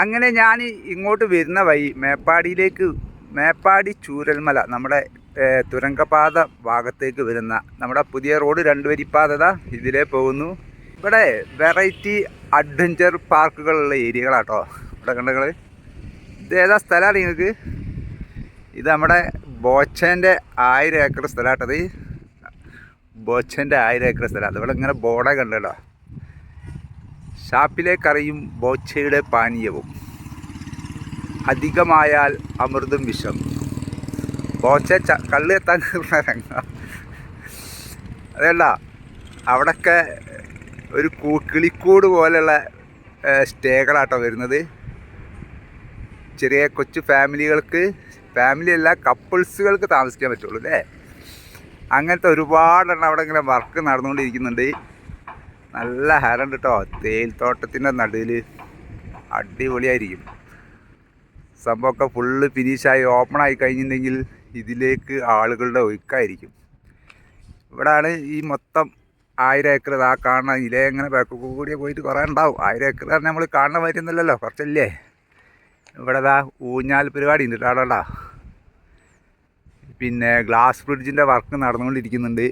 അങ്ങനെ ഞാൻ ഇങ്ങോട്ട് വരുന്ന വഴി മേപ്പാടിയിലേക്ക് മേപ്പാടി ചൂരൽമല നമ്മുടെ തുരങ്കപാത ഭാഗത്തേക്ക് വരുന്ന നമ്മുടെ പുതിയ റോഡ് രണ്ടുവരിപ്പാതത ഇതിലേ പോകുന്നു. ഇവിടെ വെറൈറ്റി അഡ്വഞ്ചർ പാർക്കുകളുള്ള ഏരിയകളാട്ടോ. ഇവിടെ കണ്ടങ്ങൾ ഇത് ഏതാ സ്ഥലമാണ് നിങ്ങൾക്ക്? ഇത് നമ്മുടെ ബോച്ചേന്റെ ആയിരം ഏക്കർ സ്ഥലമാട്ടത് ബോച്ചേന്റെ ആയിരം ഏക്കർ സ്ഥലം. അതുപോലെ ഇങ്ങനെ ബോർഡേ കണ്ടല്ലോ കറിയും ബോച്ചയുടെ പാനീയവും. അധികമായാൽ അമൃതും വിഷം. ബോച്ച ച കള്ള് എത്താൻ അതല്ല അവിടൊക്കെ ഒരു കിളിക്കൂട് പോലെയുള്ള സ്റ്റേകളാട്ടോ വരുന്നത്. ചെറിയ കൊച്ചു ഫാമിലികൾക്ക് ഫാമിലി അല്ല കപ്പിൾസുകൾക്ക് താമസിക്കാൻ പറ്റുള്ളൂ അല്ലേ? അങ്ങനത്തെ ഒരുപാടെണ്ണം അവിടെ ഇങ്ങനെ വർക്ക് നടന്നുകൊണ്ടിരിക്കുന്നുണ്ട്. നല്ല ഹരണ്ട് കേട്ടോ തേയിൽത്തോട്ടത്തിന്റെ നടുവിൽ അടിപൊളിയായിരിക്കും. സംഭവമൊക്കെ ഫുള്ള് ഫിനിഷായി ആയി കഴിഞ്ഞിട്ടുണ്ടെങ്കിൽ ഇതിലേക്ക് ആളുകളുടെ ഒഴുക്കായിരിക്കും. ഇവിടാണ് ഈ മൊത്തം ആയിരം ഏക്കർ ആ കാണുന്ന ഇല എങ്ങനെ ബാക്ക് കൂടി പോയിട്ട് കുറേ ഉണ്ടാവും. ആയിരം ഏക്കർ പറഞ്ഞാൽ നമ്മൾ കാണുന്ന വരുന്നില്ലല്ലോ കുറച്ചല്ലേ? ഇവിടെ ദാ ഊഞ്ഞാൽ പരിപാടി ഉണ്ട് കേട്ടോ. പിന്നെ ഗ്ലാസ് ബ്രിഡ്ജിന്റെ വർക്ക് നടന്നുകൊണ്ടിരിക്കുന്നുണ്ട്.